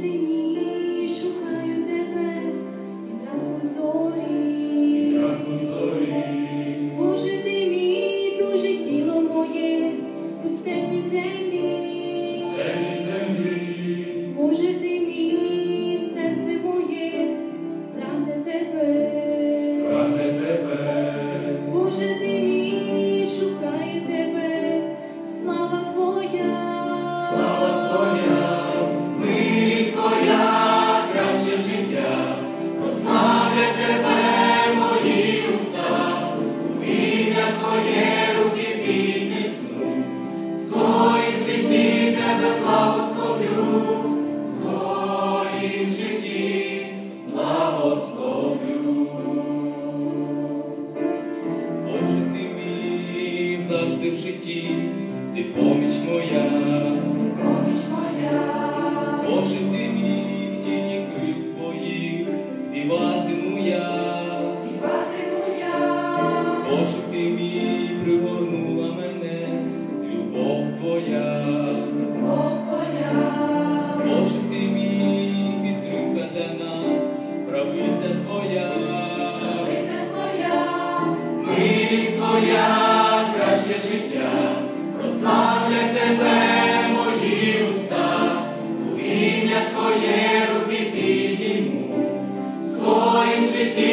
ты не завжди в житті, ти поміч моя, поміч моя, Боже, ти мій в тіні крик твоїх, співатиму я, співатиму я, Боже ти мій. to do.